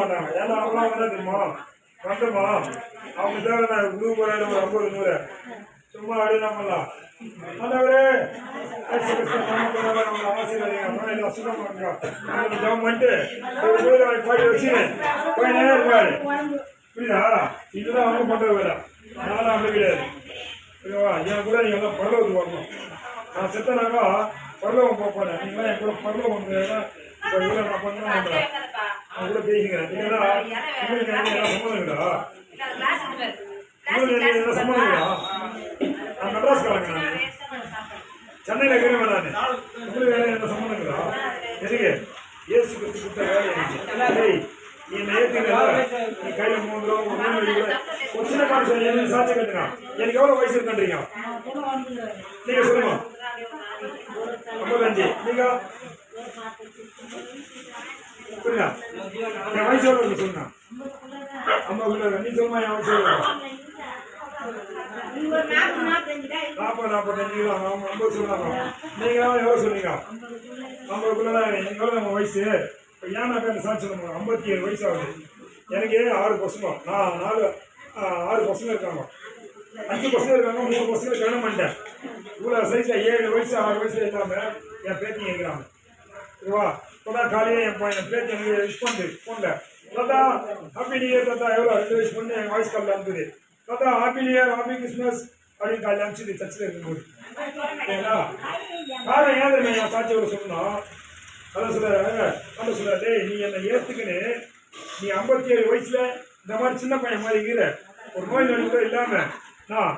மாட்டாங்க. ஏன்னா அவங்களாம் வந்தா தெரியுமா? வந்தோமா? அவங்க தேவை நான் நூறு போறாங்க ஒரு ஐம்பது நூறு. சும்மா அப்படியே நம்மலாம். ஆண்டவரே புரியுதா? இதுதான் அவங்க பண்ற வேலை. நானும் அப்படி கிடையாது. புரியுவா என் கூட நீங்க எல்லாம் பரலோகத்துக்கு வரணும். நான் செத்தனாக்கா போறேன். நீங்களாம் என் கூட பரலோகம் இப்போ நான் பண்ணணும் கூட பேசிக்கிறேன் என்ன என்ன நான் மெட்ராஸ்காரங்க நான். சென்னையில் இருக்கிறவன் நான். உங்களுக்கு வேலை என்ன சம்மந்தம் இருக்குதா எதுக்கு இயேசு கிறிஸ்து கொடுத்த வேலை எனக்கு நீ என்ன ஏற்றுக்கல நீ கையில் மூணு ரூபா ஒரு மூணு ரூபா ஒரு சின்ன காசு சொல்லி எனக்கு சாட்சி கட்டுங்க எனக்கு எவ்வளோ வயசு இருக்குன்றீங்க? நீங்கள் சொல்லுங்க ஐம்பத்தஞ்சு நீங்க புரியுதா என் வயசு எவ்வளோ இருக்கு சொல்லுங்க ஐம்பது நீ சொல்லுமா என் வயசு நாற்பது நாற்பத்தஞ்சு கிலோ ஆமாம் ஐம்பது சொன்னாங்க. நீங்களாம் எவ்வளோ சொன்னீங்க? ஐம்பதுக்குள்ள தான் எனக்கு எவ்வளோ நம்ம வயசு? இப்போ ஏன் நான் பேர் சாட்சி சொல்லுங்க ஐம்பத்தி ஏழு வயசு ஆகுது. எனக்கு ஆறு பசங்க நான் நாலு ஆ, ஆறு பசங்க இருக்காங்க. அஞ்சு பசங்க இருக்காங்க மூணு பசங்க கல்யாணம் பண்ணிட்டேன். இவ்வளோ சைஸில் ஏழு வயசு ஆறு வயசு இல்லாமல் என் பேத்தி இருக்கிறாங்க. ஓகேவா இப்போதான் காலையில் என் பையன் பேத்தி எனக்கு விஷ் பண்ணு ஃபோனில் தாத்தா ஹாப்பி நியூ இயர் தாத்தா. எவ்வளோ ரெண்டு விஷ் பண்ணி என் வாய்ஸ் காலில் அனுப்புது தாத்தா happy new year happy Christmas அப்படின்னு காலையில் அனுப்பிச்சிது சர்ச்சில் இருக்கும்போது ஓகேங்களா காரணம் ஏன் தெரியுமா என் சாட்சி எவ்வளோ சொல்லணும் அதான் சொல்ல அதான் சொல்ல டேய் நீ என்னை ஏற்றுக்குன்னு நீ ஐம்பத்தி ஏழு வயசுல இந்த மாதிரி சின்ன பையன் மாதிரி இருக்கிற ஒரு நோய் நொடி கூட இல்லாம நான்